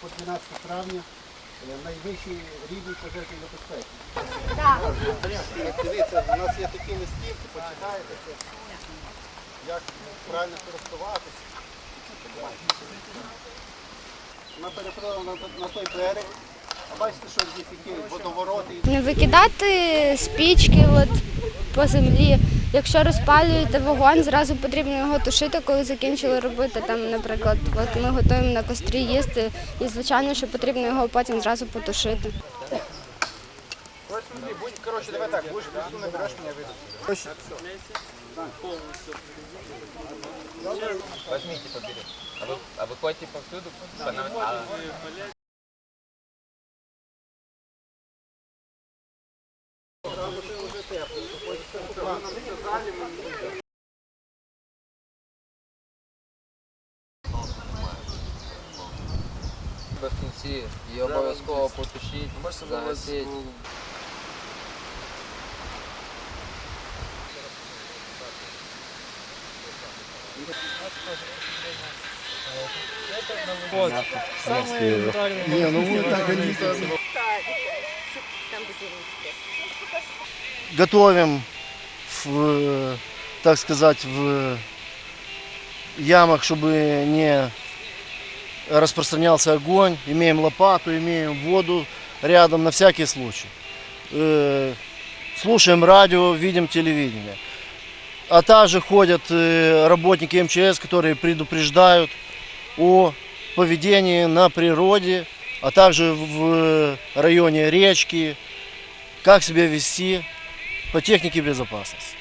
По 12 травня найвищий рівень пожежної небезпеки. Дивіться, у нас є такі листівки, почитаєте як правильно користуватися. Ми переправили на той берег. А бачите, що здесь які водовороти. Не викидати спічки от, по землі. Якщо розпалюєте вогонь, зразу потрібно його тушити, коли закінчили робити. Там, наприклад, от ми готуємо на кострі їсти, і звичайно, що потрібно його потім зразу потушити. Ось смотри, будь, короче, давай так, будешь лесу наберешь меня выйду. Короче, Возьмите, побери. А вы, а вы ходите повсюду? По нам- а- в кінці. І обов'язково потушіть, загасіть. не, ну вы так они готовим, в, так сказать, в ямах, чтобы не распространялся огонь. Имеем лопату, имеем воду рядом на всякий случай. Э, Слушаем радио, видим телевидение. А также ходят э, работники МЧС, которые предупреждают о поведении на природе, а также в районе речки, как себя вести по технике безопасности.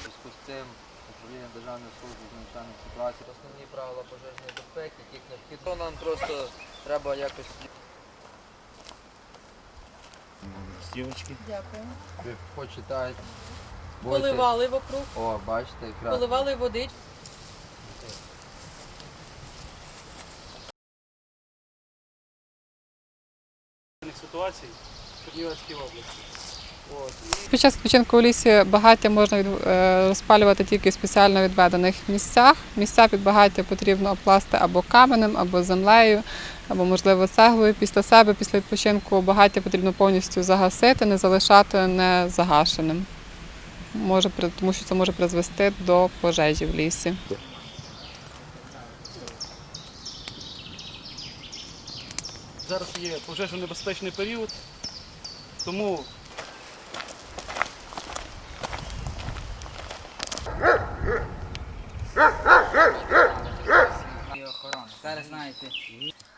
Зв'язку з цим управління Державної служби з надзвичайних ситуацій. Основні правила пожежної безпеки, яких необхідно. Нам просто треба якось Стівочки. ви почитаєте. Поливали вокруг, О, бачите, якраз. поливали водичку. Ситуацій в Чернівецькій області. Під час відпочинку у лісі багаття можна е, розпалювати тільки в спеціально відведених місцях. Місця під багаття потрібно опласти або каменем, або землею, або, можливо, цеглою. Після себе, після відпочинку багаття потрібно повністю загасити, не залишати незагашеним. Може, тому що це може призвести до пожежі в лісі. Зараз є пожежно-небезпечний період, тому і охорони. Зараз знаєте,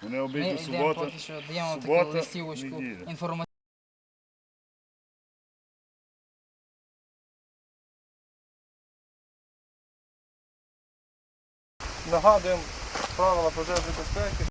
Вони ми йдемо субота. поки що даємо субота, таку листівочку неділя. інформаційну. Нагадуємо правила пожежної безпеки.